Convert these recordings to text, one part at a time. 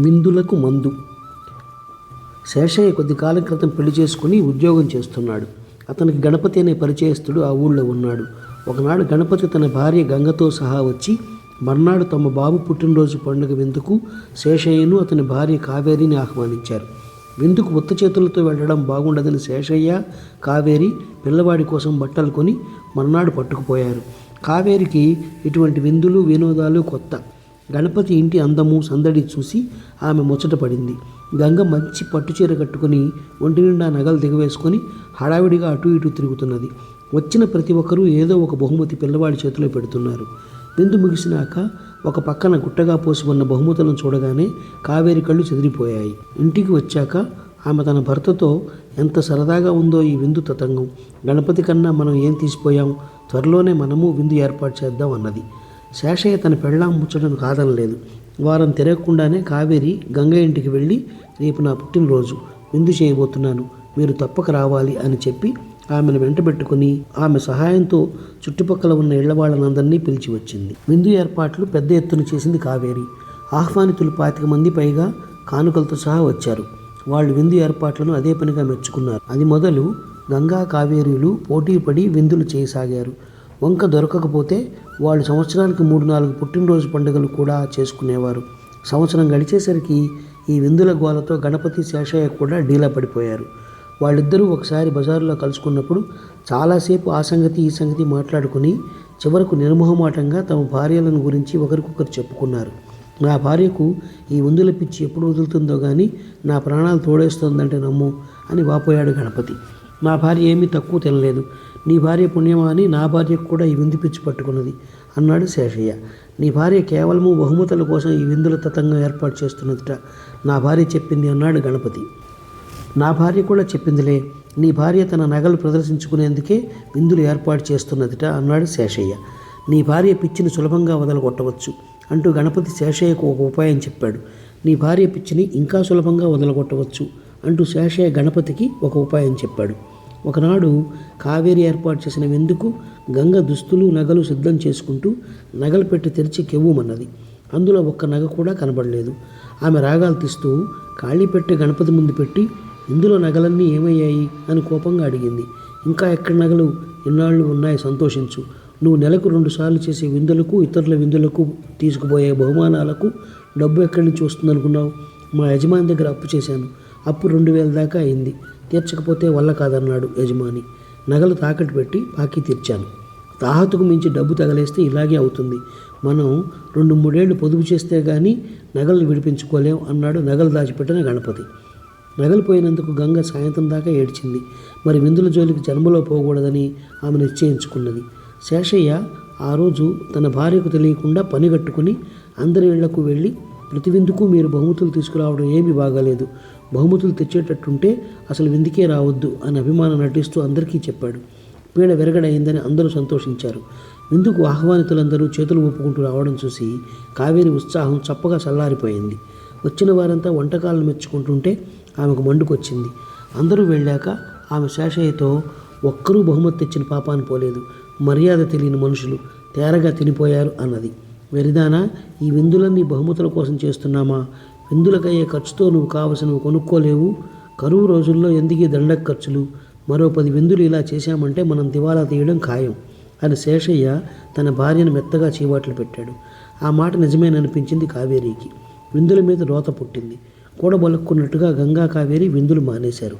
విందులకు మందు. శేషయ్య కొద్ది కాలం క్రితం పెళ్ళి చేసుకుని ఉద్యోగం చేస్తున్నాడు. అతనికి గణపతి అనే పరిచయస్తుడు ఆ ఊళ్ళో ఉన్నాడు. ఒకనాడు గణపతి తన భార్య గంగతో సహా వచ్చి మర్నాడు తమ బాబు పుట్టినరోజు పండుగ విందుకు శేషయ్యను అతని భార్య కావేరిని ఆహ్వానించారు. విందుకు ఉత్త చేతులతో వెళ్ళడం బాగుండదని శేషయ్య కావేరి పిల్లవాడి కోసం బట్టలు కొని మర్నాడు పట్టుకుపోయారు. కావేరికి ఇటువంటి విందులు వినోదాలు కొత్త. గణపతి ఇంటి అందము సందడి చూసి ఆమె ముచ్చటపడింది గంగ మంచి పట్టుచీర కట్టుకుని ఒంటి నిండా నగలు దిగవేసుకొని హడావిడిగా అటు ఇటు తిరుగుతున్నది. వచ్చిన ప్రతి ఒక్కరూ ఏదో ఒక బహుమతి పిల్లవాడి చేతిలో పెడుతున్నారు. విందు ముగిసినాక ఒక పక్కన గుట్టగా పోసి ఉన్న బహుమతులను చూడగానే కావేరి కళ్ళు చెదిరిపోయాయి. ఇంటికి వచ్చాక ఆమె తన భర్తతో ఎంత సరదాగా ఉందో ఈ విందు తతంగం. గణపతి కన్నా మనం ఏం తీసిపోయాం? త్వరలోనే మనము విందు ఏర్పాటు చేద్దాం అన్నది. శేషయ్య తన పెళ్ళాం ముచ్చటం కాదనలేదు. వారం తిరగకుండానే కావేరి గంగ ఇంటికి వెళ్ళి రేపు నా పుట్టినరోజు. విందు చేయబోతున్నాను. మీరు తప్పక రావాలి అని చెప్పి ఆమెను వెంటబెట్టుకుని ఆమె సహాయంతో చుట్టుపక్కల ఉన్న ఇళ్ళవాళ్ళనందరినీ పిలిచి వచ్చింది. విందు ఏర్పాట్లు పెద్ద ఎత్తున చేసింది కావేరి. ఆహ్వానితులు పాతిక మంది పైగా కానుకలతో సహా వచ్చారు. వాళ్ళు విందు ఏర్పాట్లను అదే పనిగా మెచ్చుకున్నారు. అది మొదలు గంగా కావేరీలు పోటీపడి విందులు చేయసాగారు. వంక దొరకకపోతే వాళ్ళు సంవత్సరానికి మూడు నాలుగు పుట్టినరోజు పండుగలు కూడా చేసుకునేవారు. సంవత్సరం గడిచేసరికి ఈ విందుల గోలతో గణపతి శేషయ్య కూడా డీలా పడిపోయారు. వాళ్ళిద్దరూ ఒకసారి బజారులో కలుసుకున్నప్పుడు చాలాసేపు ఆ సంగతి ఈ సంగతి మాట్లాడుకుని చివరకు నిర్మోహమాటంగా తమ భార్యలను గురించి ఒకరికొకరు చెప్పుకున్నారు. నా భార్యకు ఈ విందుల పిచ్చి ఎప్పుడు వదులుతుందో కానీ నా ప్రాణాలు తోడేస్తోందంటే నమ్ము అని వాపోయాడు గణపతి. మా భార్య ఏమీ తక్కువ తినలేదు. నీ భార్య పుణ్యమా అని నా భార్యకు కూడా ఈ విందు పిచ్చి పట్టుకున్నది అన్నాడు శేషయ్య. నీ భార్య కేవలము బహుమతుల కోసం ఈ విందుల తతంగం ఏర్పాటు చేస్తున్నదిట. నా భార్య చెప్పింది అన్నాడు గణపతి. నా భార్య కూడా చెప్పిందిలే నీ భార్య తన నగలు ప్రదర్శించుకునేందుకే విందులు ఏర్పాటు చేస్తున్నదిట అన్నాడు శేషయ్య. నీ భార్య పిచ్చిని సులభంగా వదలగొట్టవచ్చు అంటూ గణపతి శేషయ్యకు ఒక ఉపాయం చెప్పాడు. నీ భార్య పిచ్చిని ఇంకా సులభంగా వదలగొట్టవచ్చు అంటూ శేషయ్య గణపతికి ఒక ఉపాయం చెప్పాడు. ఒకనాడు కావేరి ఏర్పాటు చేసిన విందుకు గంగ దుస్తులు నగలు సిద్ధం చేసుకుంటూ నగలు పెట్టి తెరిచి కెవ్వుమన్నది. అందులో ఒక్క నగ కూడా కనబడలేదు. ఆమె రాగాలు తీస్తూ ఖాళీ పెట్టి గణపతి ముందు పెట్టి ఇందులో నగలన్నీ ఏమయ్యాయి? అని కోపంగా అడిగింది. ఇంకా ఎక్కడ నగలు? ఎన్నాళ్ళు ఉన్నాయి సంతోషించు. నువ్వు నెలకు రెండు సార్లు చేసే విందులకు ఇతరుల విందులకు తీసుకుపోయే బహుమానాలకు డబ్బు ఎక్కడి నుంచి వస్తుందనుకున్నావు? మా యజమాని దగ్గర అప్పు చేశాను. అప్పు రెండు వేల దాకా అయింది. తీర్చకపోతే వల్ల కాదన్నాడు యజమాని. నగలు తాకట్టు పెట్టి బాకీ తీర్చాను. తాహతుకు మించి డబ్బు తగలేస్తే ఇలాగే అవుతుంది. మనం రెండు మూడేళ్ళు పొదుపు చేస్తే కానీ నగలు విడిపించుకోలేం అన్నాడు నగలు దాచిపెట్టిన గణపతి. నగలు పోయినందుకు గంగ సాయంత్రం దాకా ఏడ్చింది. మరి విందుల జోలికి జన్మలో పోకూడదని ఆమె నిశ్చయించుకున్నది. శేషయ్య ఆ రోజు తన భార్యకు తెలియకుండా పని కట్టుకుని అందరి ఇళ్ళకు వెళ్ళి ప్రతి విందుకు మీరు బహుమతులు తీసుకురావడం ఏమీ బాగాలేదు. బహుమతులు తెచ్చేటట్టుంటే అసలు విందుకే రావద్దు అని అభిమానం నటిస్తూ అందరికీ చెప్పాడు. పీడ విరగడైందని అందరూ సంతోషించారు. విందుకు ఆహ్వానితులందరూ చేతులు ఒప్పుకుంటూ రావడం చూసి కావేరి ఉత్సాహం చప్పగా చల్లారిపోయింది. వచ్చిన వారంతా వంటకాలను మెచ్చుకుంటుంటే ఆమెకు మండుకొచ్చింది. అందరూ వెళ్ళాక ఆమె శేషయ్యతో ఒక్కరూ బహుమతి తెచ్చిన పాపాన్ని పోలేదు. మర్యాద తెలియని మనుషులు తేరగా తినిపోయారు అన్నది. వెరిదానా ఈ విందులన్నీ బహుమతుల కోసం చేస్తున్నామా? విందులకయ్యే ఖర్చుతో నువ్వు కావలసినవి కొనుక్కోలేవు. కరువు రోజుల్లో ఎందుకీ దండక ఖర్చులు? మరో పది విందులు ఇలా చేశామంటే మనం దివాలా తీయడం ఖాయం అని శేషయ్య తన భార్యను మెత్తగా చీవాట్లు పెట్టాడు. ఆ మాట నిజమేననిపించింది కావేరికి. విందుల మీద రోత పుట్టింది. కూడబలుక్కున్నట్టుగా గంగా కావేరి విందులు మానేశారు.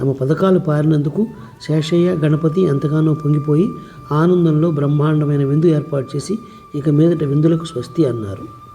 తమ పథకాలు పారినందుకు శేషయ్య గణపతి ఎంతగానో పొంగిపోయి ఆనందంలో బ్రహ్మాండమైన విందు ఏర్పాటు చేసి ఇక మీదట విందులకు స్వస్తి అన్నారు.